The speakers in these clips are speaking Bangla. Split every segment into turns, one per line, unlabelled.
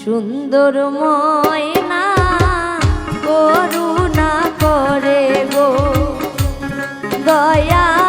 সুন্দর ময়না করুণা করে গো। দয়ার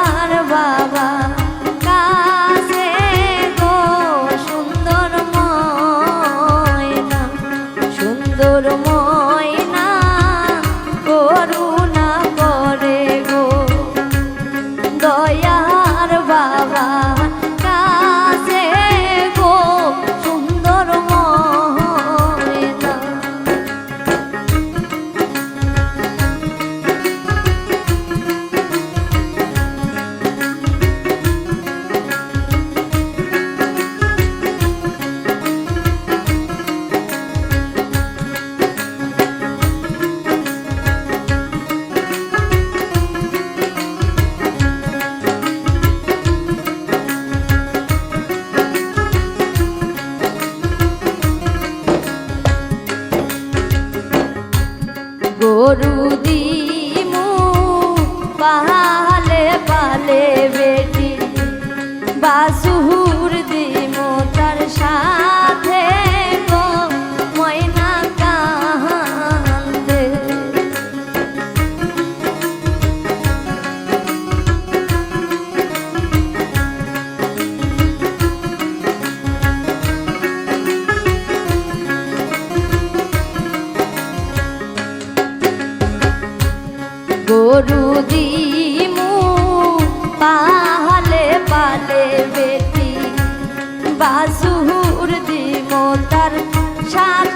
গরু দিমু পালে পালে বেটি। বাসুর দিমু তার সাথে গরু দিমু পাহালে পালে বেটি। বাসুর দিমো তার সাথে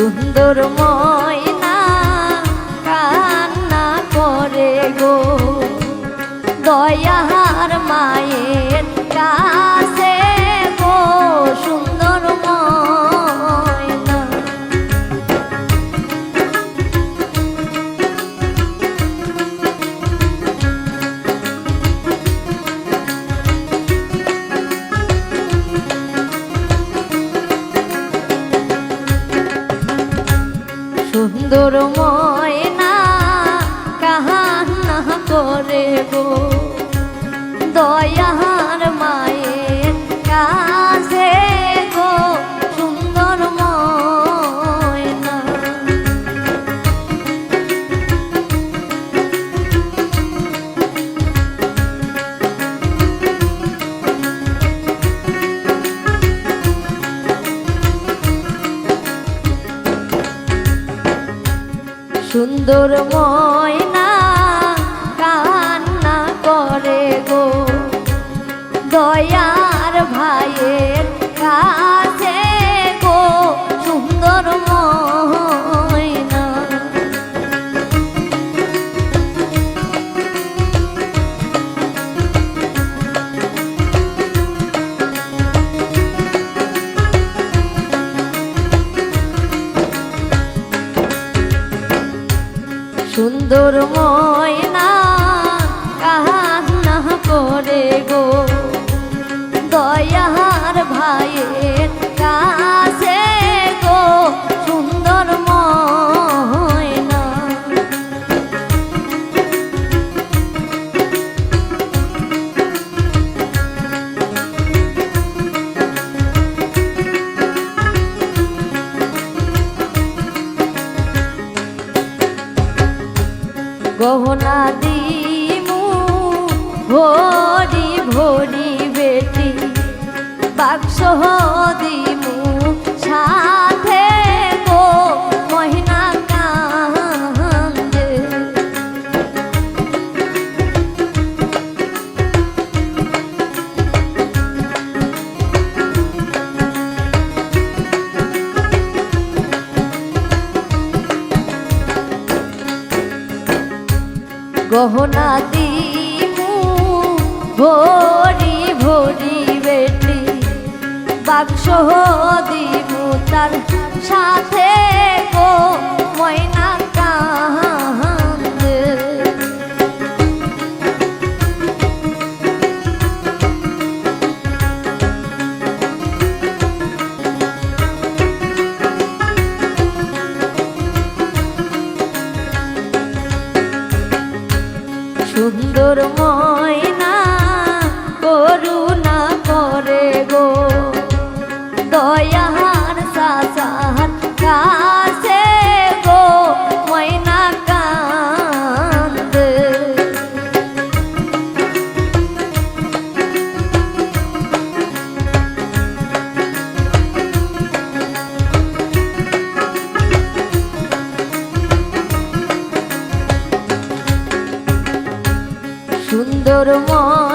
সুন্দর ময়না সুন্দর ময়না কাহান্না করে গো। দয়ার সুন্দর ময়না সুন্দর ময়না কান্না করে গো। দয়ার ভাইয়ের গহনা দিমু ভরি ভরি বেটি বাক্স দিমু সাথে গহনা দিমু ভরি ভরি বেটি। বাক্স দিমু তার সাথে গো ময়না সুন্দর ময়না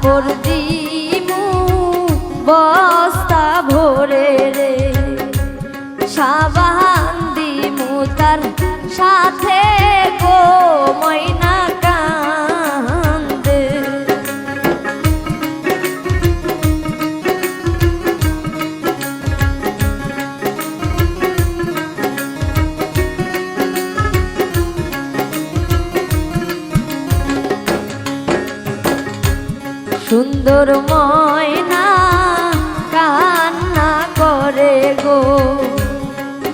por ti. সুন্দর ময়না কান্না করে গো।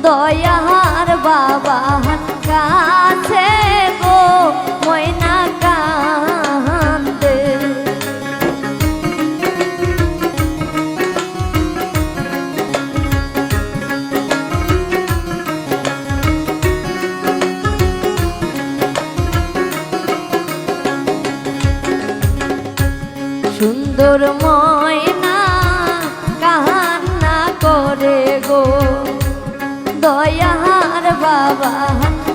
দয়ার বাবা সুন্দর ময়না কান্না করে গো। দয়ার বাবা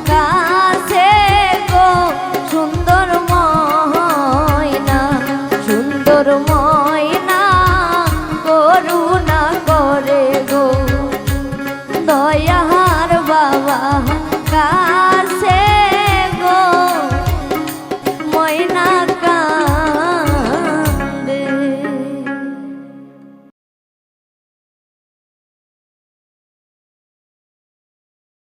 কাছে গো, সুন্দর ময়না সুন্দর ময়না করুণা করে গো। দয়া